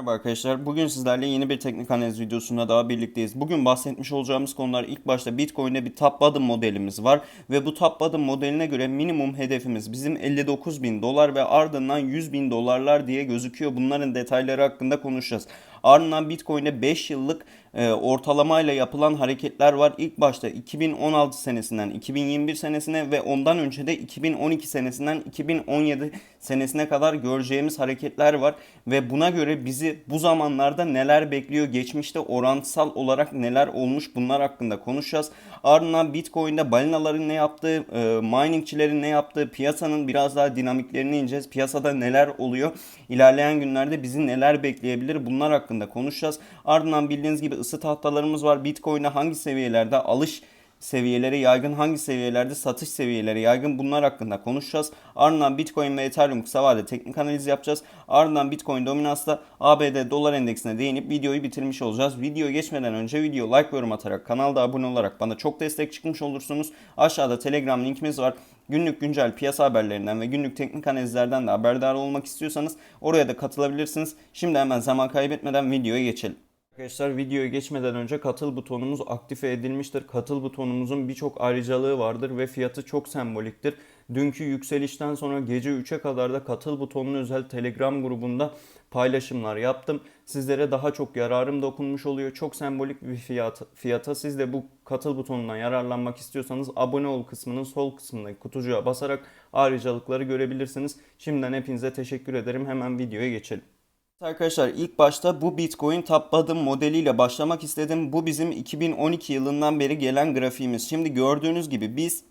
Merhaba arkadaşlar. Bugün sizlerle yeni bir teknik analiz videosunda daha birlikteyiz. Bugün bahsetmiş olacağımız konular ilk başta Bitcoin'de bir top bottom modelimiz var. Ve bu top bottom modeline göre minimum hedefimiz bizim 59 bin dolar ve ardından 100 bin dolarlar diye gözüküyor. Bunların detayları hakkında konuşacağız. Ardından Bitcoin'de 5 yıllık e, ortalamayla yapılan hareketler var. İlk başta 2016 senesinden 2021 senesine ve ondan önce de 2012 senesinden 2017 senesine kadar göreceğimiz hareketler var. Ve buna göre bizi bu zamanlarda neler bekliyor, geçmişte orantısal olarak neler olmuş bunlar hakkında konuşacağız. Ardından Bitcoin'de balinaların ne yaptığı, e, miningçilerin ne yaptığı, piyasanın biraz daha dinamiklerini ineceğiz. Piyasada neler oluyor, ilerleyen günlerde bizi neler bekleyebilir bunlar hakkında konuşacağız. Ardından bildiğiniz gibi ısı tahtalarımız var. Bitcoin'e hangi seviyelerde alış seviyeleri yaygın, hangi seviyelerde satış seviyeleri yaygın bunlar hakkında konuşacağız. Ardından Bitcoin ve Ethereum kısa vadeli teknik analiz yapacağız. Ardından Bitcoin dominansla ABD dolar endeksine değinip videoyu bitirmiş olacağız. Videoya geçmeden önce video like ve yorum atarak kanalda abone olarak bana çok destek çıkmış olursunuz. Aşağıda Telegram linkimiz var. Günlük güncel piyasa haberlerinden ve günlük teknik analizlerden de haberdar olmak istiyorsanız oraya da katılabilirsiniz. Şimdi hemen zaman kaybetmeden videoya geçelim. Arkadaşlar videoya geçmeden önce katıl butonumuz aktive edilmiştir. Katıl butonumuzun birçok ayrıcalığı vardır ve fiyatı çok semboliktir. Dünkü yükselişten sonra gece 3'e kadar da katıl butonunun özel Telegram grubunda paylaşımlar yaptım. Sizlere daha çok yararım dokunmuş oluyor. Çok sembolik bir fiyat, fiyata siz de bu katıl butonundan yararlanmak istiyorsanız abone ol kısmının sol kısmındaki kutucuğa basarak ayrıcalıkları görebilirsiniz. Şimdiden hepinize teşekkür ederim. Hemen videoya geçelim. Arkadaşlar ilk başta bu Bitcoin top bottom modeliyle başlamak istedim. Bu bizim 2012 yılından beri gelen grafiğimiz. Şimdi gördüğünüz gibi biz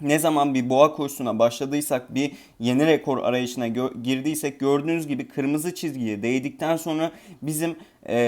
ne zaman bir boğa koşusuna başladıysak bir yeni rekor arayışına gö- girdiysek gördüğünüz gibi kırmızı çizgiye değdikten sonra bizim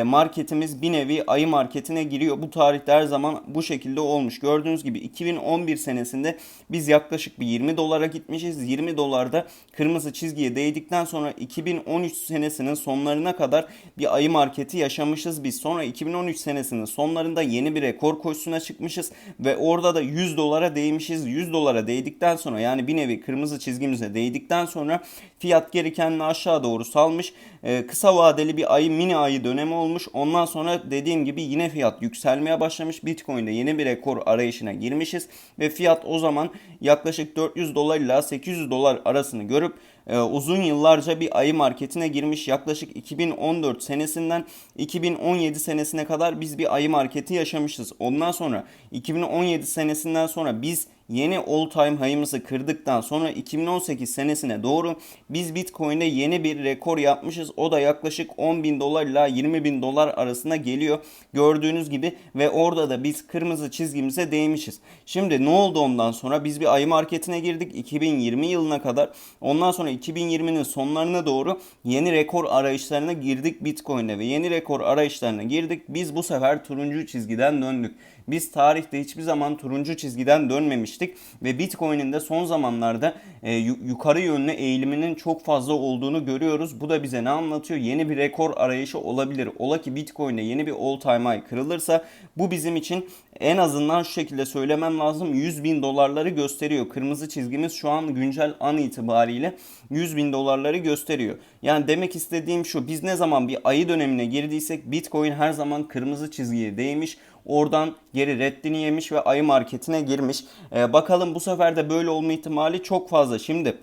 marketimiz bir nevi ayı marketine giriyor. Bu tarihte her zaman bu şekilde olmuş. Gördüğünüz gibi 2011 senesinde biz yaklaşık bir 20 dolara gitmişiz. 20 dolarda kırmızı çizgiye değdikten sonra 2013 senesinin sonlarına kadar bir ayı marketi yaşamışız biz. Sonra 2013 senesinin sonlarında yeni bir rekor koşusuna çıkmışız ve orada da 100 dolara değmişiz. 100 dolara değdikten sonra yani bir nevi kırmızı çizgimize değdikten sonra fiyat geri kendini aşağı doğru salmış. Ee, kısa vadeli bir ayı mini ayı dönemi olmuş. Ondan sonra dediğim gibi yine fiyat yükselmeye başlamış. Bitcoin'de yeni bir rekor arayışına girmişiz ve fiyat o zaman yaklaşık 400 dolar ile 800 dolar arasını görüp e, uzun yıllarca bir ayı marketine girmiş. Yaklaşık 2014 senesinden 2017 senesine kadar biz bir ayı marketi yaşamışız. Ondan sonra 2017 senesinden sonra biz yeni all time high'ımızı kırdıktan sonra 2018 senesine doğru biz Bitcoin'de yeni bir rekor yapmışız. O da yaklaşık 10 bin dolar ile 20 bin dolar arasına geliyor. Gördüğünüz gibi ve orada da biz kırmızı çizgimize değmişiz. Şimdi ne oldu ondan sonra? Biz bir ayı marketine girdik 2020 yılına kadar. Ondan sonra 2020'nin sonlarına doğru yeni rekor arayışlarına girdik Bitcoin'de ve yeni rekor arayışlarına girdik. Biz bu sefer turuncu çizgiden döndük. Biz tarihte hiçbir zaman turuncu çizgiden dönmemiştik ve Bitcoin'in de son zamanlarda e, yukarı yönlü eğiliminin çok fazla olduğunu görüyoruz. Bu da bize ne anlatıyor? Yeni bir rekor arayışı olabilir. Ola ki Bitcoin'de yeni bir all time high kırılırsa bu bizim için en azından şu şekilde söylemem lazım 100 bin dolarları gösteriyor. Kırmızı çizgimiz şu an güncel an itibariyle 100 bin dolarları gösteriyor. Yani demek istediğim şu biz ne zaman bir ayı dönemine girdiysek Bitcoin her zaman kırmızı çizgiye değmiş. Oradan geri reddini yemiş ve ayı marketine girmiş. Ee, bakalım bu sefer de böyle olma ihtimali çok fazla. Şimdi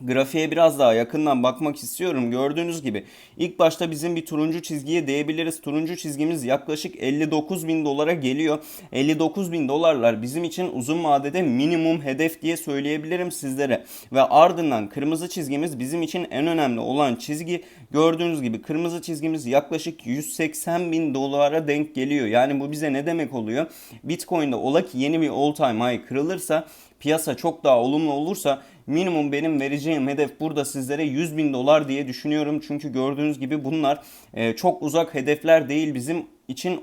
Grafiğe biraz daha yakından bakmak istiyorum. Gördüğünüz gibi ilk başta bizim bir turuncu çizgiye değebiliriz. Turuncu çizgimiz yaklaşık 59 bin dolara geliyor. 59 bin dolarlar bizim için uzun vadede minimum hedef diye söyleyebilirim sizlere. Ve ardından kırmızı çizgimiz bizim için en önemli olan çizgi. Gördüğünüz gibi kırmızı çizgimiz yaklaşık 180 bin dolara denk geliyor. Yani bu bize ne demek oluyor? Bitcoin'de ola ki yeni bir all time high kırılırsa piyasa çok daha olumlu olursa minimum benim vereceğim hedef burada sizlere 100 bin dolar diye düşünüyorum. Çünkü gördüğünüz gibi bunlar e, çok uzak hedefler değil bizim için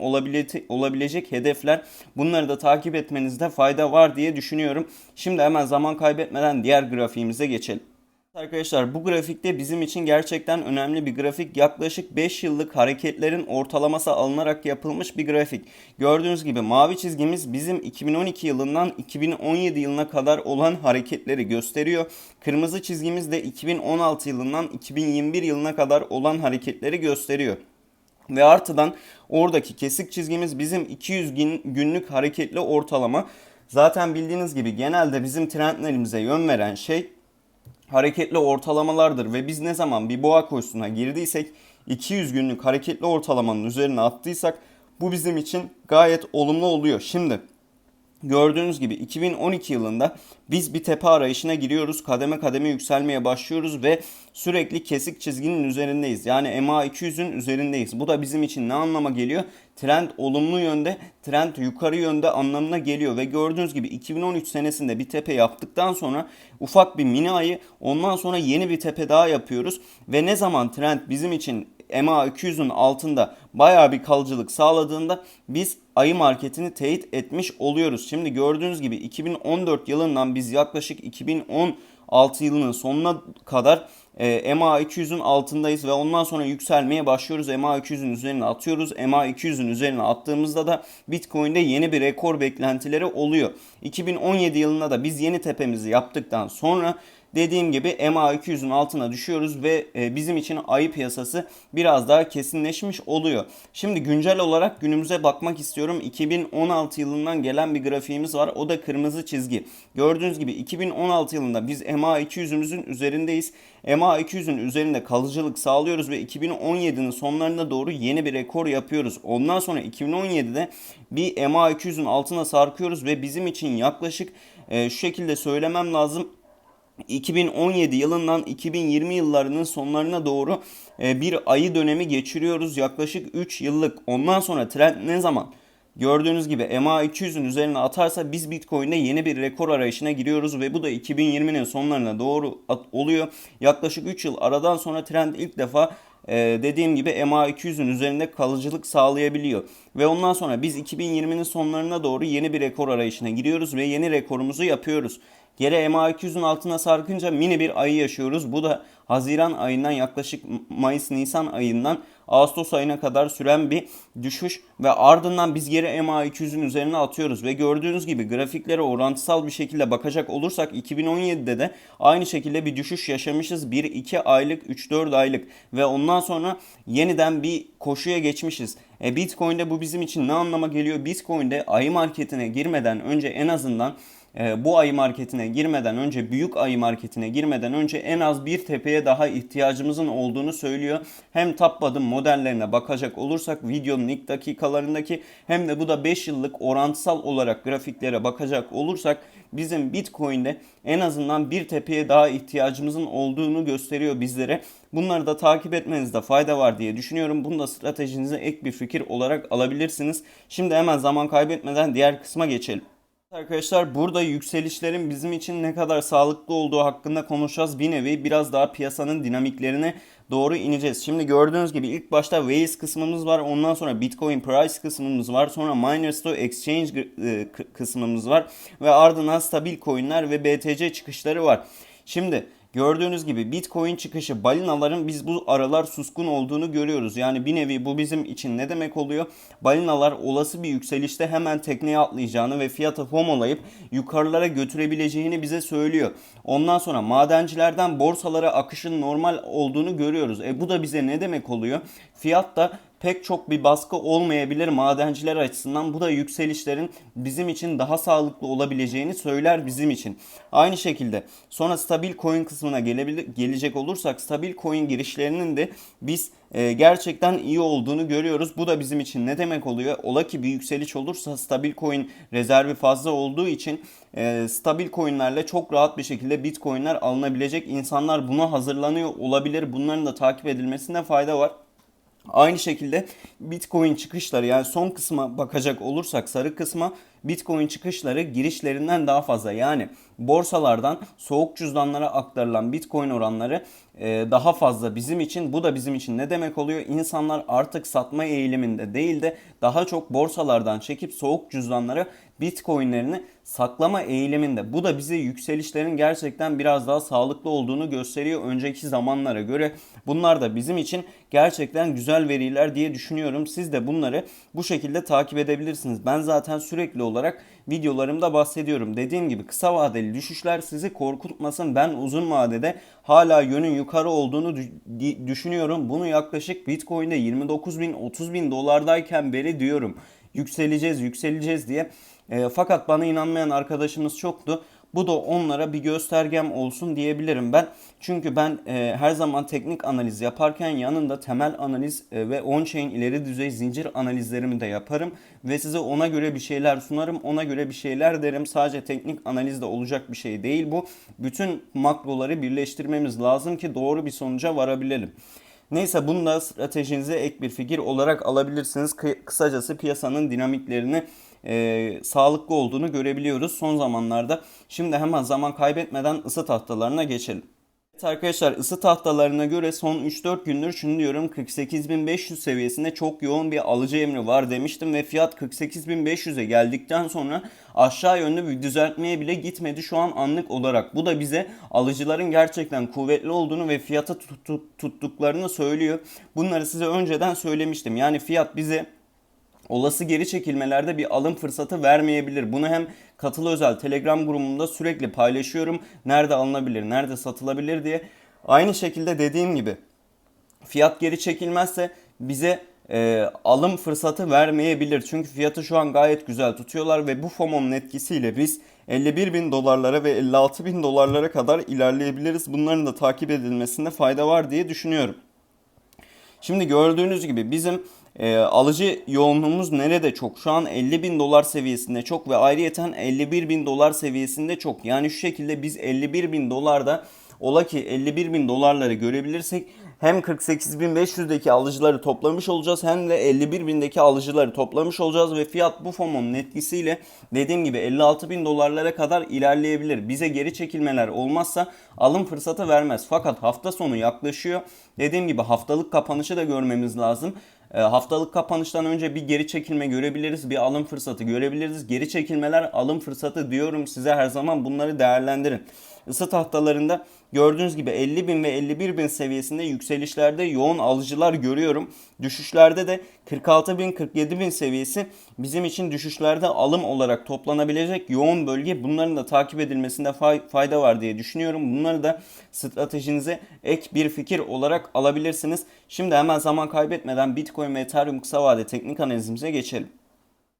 olabilecek hedefler. Bunları da takip etmenizde fayda var diye düşünüyorum. Şimdi hemen zaman kaybetmeden diğer grafiğimize geçelim. Arkadaşlar bu grafikte bizim için gerçekten önemli bir grafik. Yaklaşık 5 yıllık hareketlerin ortalaması alınarak yapılmış bir grafik. Gördüğünüz gibi mavi çizgimiz bizim 2012 yılından 2017 yılına kadar olan hareketleri gösteriyor. Kırmızı çizgimiz de 2016 yılından 2021 yılına kadar olan hareketleri gösteriyor. Ve artıdan oradaki kesik çizgimiz bizim 200 gün- günlük hareketli ortalama. Zaten bildiğiniz gibi genelde bizim trendlerimize yön veren şey hareketli ortalamalardır ve biz ne zaman bir boğa koşusuna girdiysek 200 günlük hareketli ortalamanın üzerine attıysak bu bizim için gayet olumlu oluyor. Şimdi Gördüğünüz gibi 2012 yılında biz bir tepe arayışına giriyoruz. Kademe kademe yükselmeye başlıyoruz ve sürekli kesik çizginin üzerindeyiz. Yani MA200'ün üzerindeyiz. Bu da bizim için ne anlama geliyor? Trend olumlu yönde, trend yukarı yönde anlamına geliyor. Ve gördüğünüz gibi 2013 senesinde bir tepe yaptıktan sonra ufak bir mini ayı ondan sonra yeni bir tepe daha yapıyoruz. Ve ne zaman trend bizim için MA 200'ün altında bayağı bir kalıcılık sağladığında biz ayı marketini teyit etmiş oluyoruz. Şimdi gördüğünüz gibi 2014 yılından biz yaklaşık 2016 yılının sonuna kadar e, MA 200'ün altındayız ve ondan sonra yükselmeye başlıyoruz. MA 200'ün üzerine atıyoruz. MA 200'ün üzerine attığımızda da Bitcoin'de yeni bir rekor beklentileri oluyor. 2017 yılında da biz yeni tepemizi yaptıktan sonra Dediğim gibi MA200'ün altına düşüyoruz ve e, bizim için ayı piyasası biraz daha kesinleşmiş oluyor. Şimdi güncel olarak günümüze bakmak istiyorum. 2016 yılından gelen bir grafiğimiz var. O da kırmızı çizgi. Gördüğünüz gibi 2016 yılında biz MA200'ümüzün üzerindeyiz. MA200'ün üzerinde kalıcılık sağlıyoruz ve 2017'nin sonlarına doğru yeni bir rekor yapıyoruz. Ondan sonra 2017'de bir MA200'ün altına sarkıyoruz ve bizim için yaklaşık e, şu şekilde söylemem lazım 2017 yılından 2020 yıllarının sonlarına doğru e, bir ayı dönemi geçiriyoruz. Yaklaşık 3 yıllık. Ondan sonra trend ne zaman? Gördüğünüz gibi MA200'ün üzerine atarsa biz Bitcoin'de yeni bir rekor arayışına giriyoruz ve bu da 2020'nin sonlarına doğru oluyor. Yaklaşık 3 yıl aradan sonra trend ilk defa e, dediğim gibi MA200'ün üzerinde kalıcılık sağlayabiliyor. Ve ondan sonra biz 2020'nin sonlarına doğru yeni bir rekor arayışına giriyoruz ve yeni rekorumuzu yapıyoruz. Geri MA200'ün altına sarkınca mini bir ayı yaşıyoruz. Bu da Haziran ayından yaklaşık Mayıs-Nisan ayından Ağustos ayına kadar süren bir düşüş ve ardından biz geri MA200'ün üzerine atıyoruz ve gördüğünüz gibi grafiklere orantısal bir şekilde bakacak olursak 2017'de de aynı şekilde bir düşüş yaşamışız. 1-2 aylık, 3-4 aylık ve ondan sonra yeniden bir koşuya geçmişiz. E Bitcoin'de bu bizim için ne anlama geliyor? Bitcoin'de ayı marketine girmeden önce en azından bu ayı marketine girmeden önce, büyük ayı marketine girmeden önce en az bir tepeye daha ihtiyacımızın olduğunu söylüyor. Hem bottom modellerine bakacak olursak videonun ilk dakikalarındaki hem de bu da 5 yıllık orantısal olarak grafiklere bakacak olursak bizim Bitcoin'de en azından bir tepeye daha ihtiyacımızın olduğunu gösteriyor bizlere. Bunları da takip etmenizde fayda var diye düşünüyorum. Bunu da stratejinize ek bir fikir olarak alabilirsiniz. Şimdi hemen zaman kaybetmeden diğer kısma geçelim. Arkadaşlar burada yükselişlerin bizim için ne kadar sağlıklı olduğu hakkında konuşacağız. Bir nevi biraz daha piyasanın dinamiklerine doğru ineceğiz. Şimdi gördüğünüz gibi ilk başta Waze kısmımız var. Ondan sonra Bitcoin Price kısmımız var. Sonra Miners to Exchange e, kısmımız var. Ve ardından stabil coinler ve BTC çıkışları var. Şimdi Gördüğünüz gibi Bitcoin çıkışı balinaların biz bu aralar suskun olduğunu görüyoruz. Yani bir nevi bu bizim için ne demek oluyor? Balinalar olası bir yükselişte hemen tekneye atlayacağını ve fiyatı homolayıp yukarılara götürebileceğini bize söylüyor. Ondan sonra madencilerden borsalara akışın normal olduğunu görüyoruz. E bu da bize ne demek oluyor? Fiyat da pek çok bir baskı olmayabilir madenciler açısından. Bu da yükselişlerin bizim için daha sağlıklı olabileceğini söyler bizim için. Aynı şekilde sonra stabil coin kısmına gelecek olursak stabil coin girişlerinin de biz e, gerçekten iyi olduğunu görüyoruz. Bu da bizim için ne demek oluyor? Ola ki bir yükseliş olursa stabil coin rezervi fazla olduğu için e, stabil coinlerle çok rahat bir şekilde bitcoinler alınabilecek. İnsanlar buna hazırlanıyor olabilir. Bunların da takip edilmesinde fayda var. Aynı şekilde Bitcoin çıkışları yani son kısma bakacak olursak sarı kısma Bitcoin çıkışları girişlerinden daha fazla. Yani borsalardan soğuk cüzdanlara aktarılan Bitcoin oranları e, daha fazla bizim için. Bu da bizim için ne demek oluyor? İnsanlar artık satma eğiliminde değil de daha çok borsalardan çekip soğuk cüzdanlara Bitcoin'lerini saklama eğiliminde. Bu da bize yükselişlerin gerçekten biraz daha sağlıklı olduğunu gösteriyor önceki zamanlara göre. Bunlar da bizim için gerçekten güzel veriler diye düşünüyorum. Siz de bunları bu şekilde takip edebilirsiniz. Ben zaten sürekli olarak videolarımda bahsediyorum. Dediğim gibi kısa vadeli düşüşler sizi korkutmasın. Ben uzun vadede hala yönün yukarı olduğunu düşünüyorum. Bunu yaklaşık Bitcoin'de 29 bin 30 bin dolardayken beri diyorum. Yükseleceğiz yükseleceğiz diye. E, fakat bana inanmayan arkadaşımız çoktu. Bu da onlara bir göstergem olsun diyebilirim ben. Çünkü ben e, her zaman teknik analiz yaparken yanında temel analiz e, ve on-chain ileri düzey zincir analizlerimi de yaparım. Ve size ona göre bir şeyler sunarım, ona göre bir şeyler derim. Sadece teknik analizde olacak bir şey değil bu. Bütün makroları birleştirmemiz lazım ki doğru bir sonuca varabilelim. Neyse bunu da stratejinize ek bir fikir olarak alabilirsiniz. Kısacası piyasanın dinamiklerini e, sağlıklı olduğunu görebiliyoruz son zamanlarda. Şimdi hemen zaman kaybetmeden ısı tahtalarına geçelim. Evet arkadaşlar ısı tahtalarına göre son 3-4 gündür şunu diyorum 48.500 seviyesinde çok yoğun bir alıcı emri var demiştim ve fiyat 48.500'e geldikten sonra aşağı yönlü bir düzeltmeye bile gitmedi şu an anlık olarak. Bu da bize alıcıların gerçekten kuvvetli olduğunu ve fiyatı tuttuklarını söylüyor. Bunları size önceden söylemiştim. Yani fiyat bize olası geri çekilmelerde bir alım fırsatı vermeyebilir. Bunu hem katılı özel Telegram grubumda sürekli paylaşıyorum. Nerede alınabilir, nerede satılabilir diye. Aynı şekilde dediğim gibi fiyat geri çekilmezse bize e, alım fırsatı vermeyebilir. Çünkü fiyatı şu an gayet güzel tutuyorlar ve bu FOMO'nun etkisiyle biz 51 bin dolarlara ve 56 bin dolarlara kadar ilerleyebiliriz. Bunların da takip edilmesinde fayda var diye düşünüyorum. Şimdi gördüğünüz gibi bizim e, alıcı yoğunluğumuz nerede çok? Şu an 50 bin dolar seviyesinde çok ve ayrıyeten 51 bin dolar seviyesinde çok. Yani şu şekilde biz 51 bin dolarda ola ki 51 bin dolarları görebilirsek hem 48.500'deki alıcıları toplamış olacağız hem de 51.000'deki alıcıları toplamış olacağız ve fiyat bu FOMO'nun etkisiyle dediğim gibi 56.000 dolarlara kadar ilerleyebilir. Bize geri çekilmeler olmazsa alım fırsatı vermez. Fakat hafta sonu yaklaşıyor. Dediğim gibi haftalık kapanışı da görmemiz lazım. E, haftalık kapanıştan önce bir geri çekilme görebiliriz, bir alım fırsatı görebiliriz. Geri çekilmeler alım fırsatı diyorum size her zaman bunları değerlendirin. Isı tahtalarında gördüğünüz gibi 50 bin ve 51 bin seviyesinde yükselişlerde yoğun alıcılar görüyorum. Düşüşlerde de 46 bin 47 bin seviyesi bizim için düşüşlerde alım olarak toplanabilecek yoğun bölge. Bunların da takip edilmesinde fayda var diye düşünüyorum. Bunları da stratejinize ek bir fikir olarak alabilirsiniz. Şimdi hemen zaman kaybetmeden Bitcoin ve Ethereum kısa vade teknik analizimize geçelim.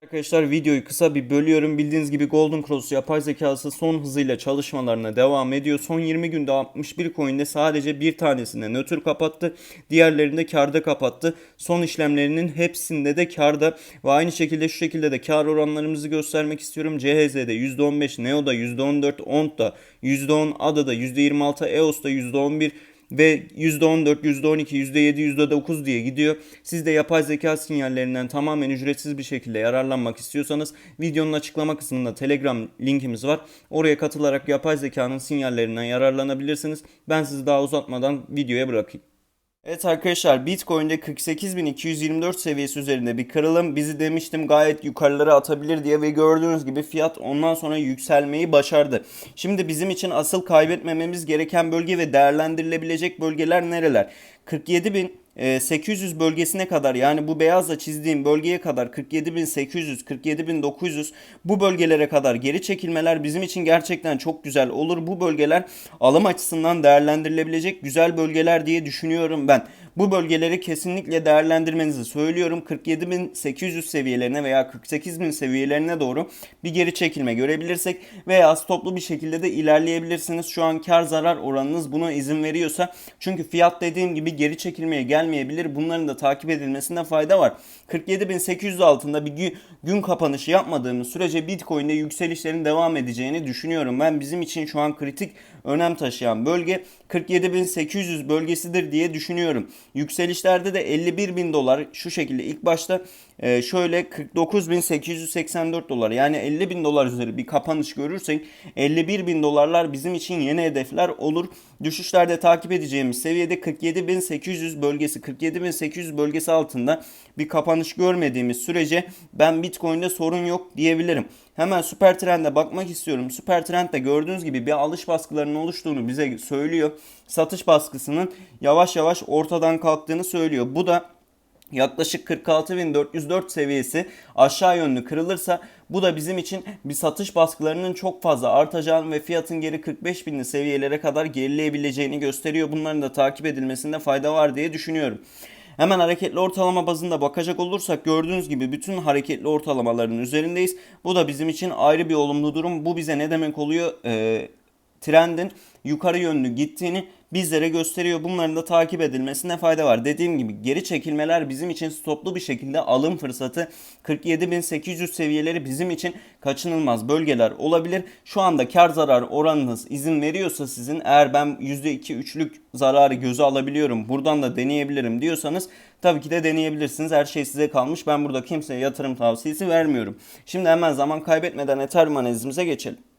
Arkadaşlar videoyu kısa bir bölüyorum. Bildiğiniz gibi Golden Cross yapay zekası son hızıyla çalışmalarına devam ediyor. Son 20 günde 61 coin'de sadece bir tanesinde nötr kapattı. Diğerlerinde karda kapattı. Son işlemlerinin hepsinde de karda ve aynı şekilde şu şekilde de kar oranlarımızı göstermek istiyorum. CHZ'de %15, NEO'da %14, ONT'da %10, ADA'da %26, EOS'da %11, ve %14, %12, %7, %9 diye gidiyor. Siz de yapay zeka sinyallerinden tamamen ücretsiz bir şekilde yararlanmak istiyorsanız videonun açıklama kısmında Telegram linkimiz var. Oraya katılarak yapay zekanın sinyallerinden yararlanabilirsiniz. Ben sizi daha uzatmadan videoya bırakayım. Evet arkadaşlar Bitcoin'de 48.224 seviyesi üzerinde bir kırılım bizi demiştim gayet yukarılara atabilir diye ve gördüğünüz gibi fiyat ondan sonra yükselmeyi başardı. Şimdi bizim için asıl kaybetmememiz gereken bölge ve değerlendirilebilecek bölgeler nereler? 47.000 800 ee, bölgesine kadar yani bu beyazla çizdiğim bölgeye kadar 47.800, 47.900 bu bölgelere kadar geri çekilmeler bizim için gerçekten çok güzel olur. Bu bölgeler alım açısından değerlendirilebilecek güzel bölgeler diye düşünüyorum ben. Bu bölgeleri kesinlikle değerlendirmenizi söylüyorum. 47.800 seviyelerine veya 48.000 seviyelerine doğru bir geri çekilme görebilirsek veya toplu bir şekilde de ilerleyebilirsiniz. Şu an kar zarar oranınız buna izin veriyorsa. Çünkü fiyat dediğim gibi geri çekilmeye gelmeyebilir. Bunların da takip edilmesinde fayda var. 47.800 altında bir gün, kapanışı yapmadığımız sürece Bitcoin'de yükselişlerin devam edeceğini düşünüyorum. Ben bizim için şu an kritik önem taşıyan bölge 47.800 bölgesidir diye düşünüyorum. Yükselişlerde de 51 bin dolar şu şekilde ilk başta e, şöyle 49.884 dolar yani 50 bin dolar üzeri bir kapanış görürsek 51 bin dolarlar bizim için yeni hedefler olur. Düşüşlerde takip edeceğimiz seviyede 47.800 bölgesi 47.800 bölgesi altında bir kapanış görmediğimiz sürece ben Bitcoin'de sorun yok diyebilirim. Hemen süper trende bakmak istiyorum. Süper trendde gördüğünüz gibi bir alış baskılarının oluştuğunu bize söylüyor. Satış baskısının yavaş yavaş ortadan kalktığını söylüyor. Bu da yaklaşık 46.404 seviyesi aşağı yönlü kırılırsa bu da bizim için bir satış baskılarının çok fazla artacağını ve fiyatın geri 45.000'li seviyelere kadar gerileyebileceğini gösteriyor. Bunların da takip edilmesinde fayda var diye düşünüyorum. Hemen hareketli ortalama bazında bakacak olursak gördüğünüz gibi bütün hareketli ortalamaların üzerindeyiz. Bu da bizim için ayrı bir olumlu durum. Bu bize ne demek oluyor? Ee, trendin yukarı yönlü gittiğini bizlere gösteriyor. Bunların da takip edilmesine fayda var. Dediğim gibi geri çekilmeler bizim için stoplu bir şekilde alım fırsatı. 47.800 seviyeleri bizim için kaçınılmaz bölgeler olabilir. Şu anda kar zarar oranınız izin veriyorsa sizin eğer ben %2-3'lük zararı göze alabiliyorum buradan da deneyebilirim diyorsanız tabii ki de deneyebilirsiniz. Her şey size kalmış. Ben burada kimseye yatırım tavsiyesi vermiyorum. Şimdi hemen zaman kaybetmeden Ethereum analizimize geçelim.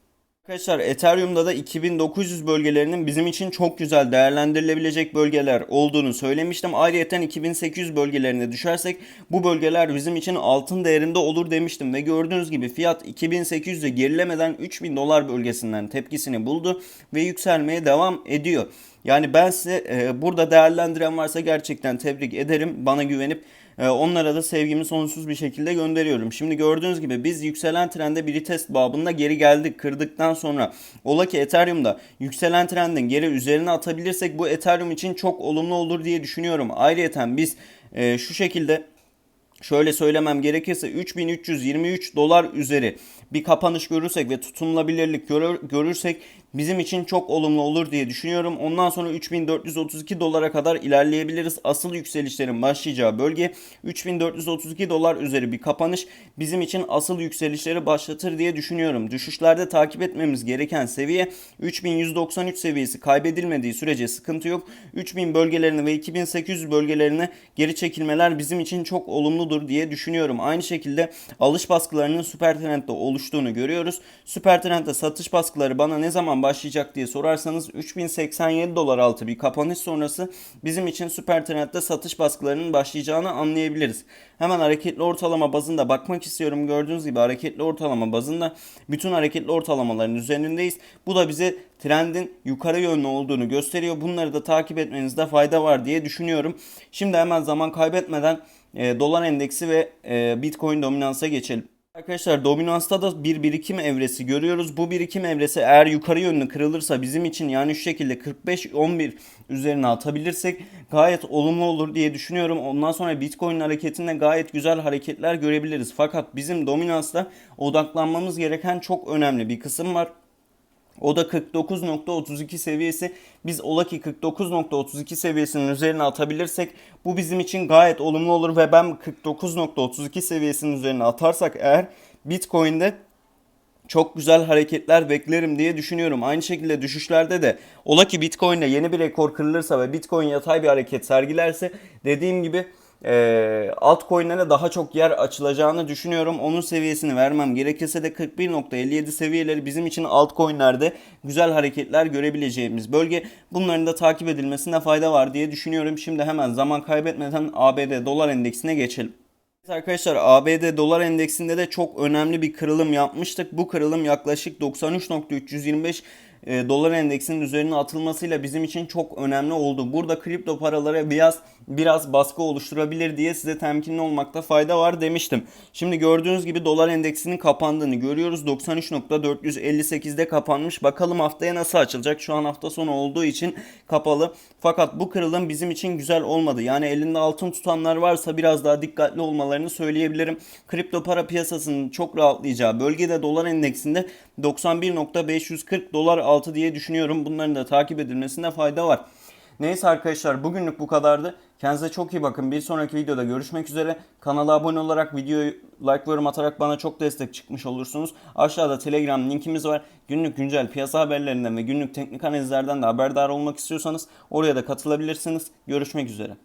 Arkadaşlar Ethereum'da da 2900 bölgelerinin bizim için çok güzel değerlendirilebilecek bölgeler olduğunu söylemiştim. Ayrıca 2800 bölgelerine düşersek bu bölgeler bizim için altın değerinde olur demiştim. Ve gördüğünüz gibi fiyat 2800'e gerilemeden 3000 dolar bölgesinden tepkisini buldu ve yükselmeye devam ediyor. Yani ben size e, burada değerlendiren varsa gerçekten tebrik ederim. Bana güvenip onlara da sevgimi sonsuz bir şekilde gönderiyorum. Şimdi gördüğünüz gibi biz yükselen trende bir retest babında geri geldik. Kırdıktan sonra ola ki Ethereum'da yükselen trendin geri üzerine atabilirsek bu Ethereum için çok olumlu olur diye düşünüyorum. Ayrıca biz e, şu şekilde şöyle söylemem gerekirse 3323 dolar üzeri bir kapanış görürsek ve tutunulabilirlik görür, görürsek bizim için çok olumlu olur diye düşünüyorum. Ondan sonra 3432 dolara kadar ilerleyebiliriz. Asıl yükselişlerin başlayacağı bölge 3432 dolar üzeri bir kapanış bizim için asıl yükselişleri başlatır diye düşünüyorum. Düşüşlerde takip etmemiz gereken seviye 3193 seviyesi kaybedilmediği sürece sıkıntı yok. 3000 bölgelerini ve 2800 bölgelerini geri çekilmeler bizim için çok olumludur diye düşünüyorum. Aynı şekilde alış baskılarının süper trendde oluştuğunu görüyoruz. Süper trendde satış baskıları bana ne zaman başlayacak diye sorarsanız 3087 dolar altı bir kapanış sonrası bizim için süper trendde satış baskılarının başlayacağını anlayabiliriz. Hemen hareketli ortalama bazında bakmak istiyorum. Gördüğünüz gibi hareketli ortalama bazında bütün hareketli ortalamaların üzerindeyiz. Bu da bize trendin yukarı yönlü olduğunu gösteriyor. Bunları da takip etmenizde fayda var diye düşünüyorum. Şimdi hemen zaman kaybetmeden e, dolar endeksi ve e, bitcoin dominansa geçelim. Arkadaşlar dominansta da bir birikim evresi görüyoruz. Bu birikim evresi eğer yukarı yönlü kırılırsa bizim için yani şu şekilde 45-11 üzerine atabilirsek gayet olumlu olur diye düşünüyorum. Ondan sonra Bitcoin hareketinde gayet güzel hareketler görebiliriz. Fakat bizim dominansta odaklanmamız gereken çok önemli bir kısım var. O da 49.32 seviyesi. Biz ola ki 49.32 seviyesinin üzerine atabilirsek bu bizim için gayet olumlu olur ve ben 49.32 seviyesinin üzerine atarsak eğer Bitcoin'de çok güzel hareketler beklerim diye düşünüyorum. Aynı şekilde düşüşlerde de ola ki Bitcoin'de yeni bir rekor kırılırsa ve Bitcoin yatay bir hareket sergilerse dediğim gibi e, altcoin'lere daha çok yer açılacağını düşünüyorum. Onun seviyesini vermem gerekirse de 41.57 seviyeleri bizim için altcoin'lerde güzel hareketler görebileceğimiz bölge. Bunların da takip edilmesinde fayda var diye düşünüyorum. Şimdi hemen zaman kaybetmeden ABD dolar endeksine geçelim. Arkadaşlar ABD dolar endeksinde de çok önemli bir kırılım yapmıştık. Bu kırılım yaklaşık 93.325 e, dolar endeksinin üzerine atılmasıyla bizim için çok önemli oldu. Burada kripto paralara biraz biraz baskı oluşturabilir diye size temkinli olmakta fayda var demiştim. Şimdi gördüğünüz gibi dolar endeksinin kapandığını görüyoruz. 93.458'de kapanmış. Bakalım haftaya nasıl açılacak? Şu an hafta sonu olduğu için kapalı. Fakat bu kırılım bizim için güzel olmadı. Yani elinde altın tutanlar varsa biraz daha dikkatli olmalarını söyleyebilirim. Kripto para piyasasının çok rahatlayacağı bölgede dolar endeksinde 91.540 dolar altı diye düşünüyorum. Bunların da takip edilmesinde fayda var. Neyse arkadaşlar bugünlük bu kadardı. Kendinize çok iyi bakın. Bir sonraki videoda görüşmek üzere. Kanala abone olarak videoyu like ve yorum atarak bana çok destek çıkmış olursunuz. Aşağıda Telegram linkimiz var. Günlük güncel piyasa haberlerinden ve günlük teknik analizlerden de haberdar olmak istiyorsanız oraya da katılabilirsiniz. Görüşmek üzere.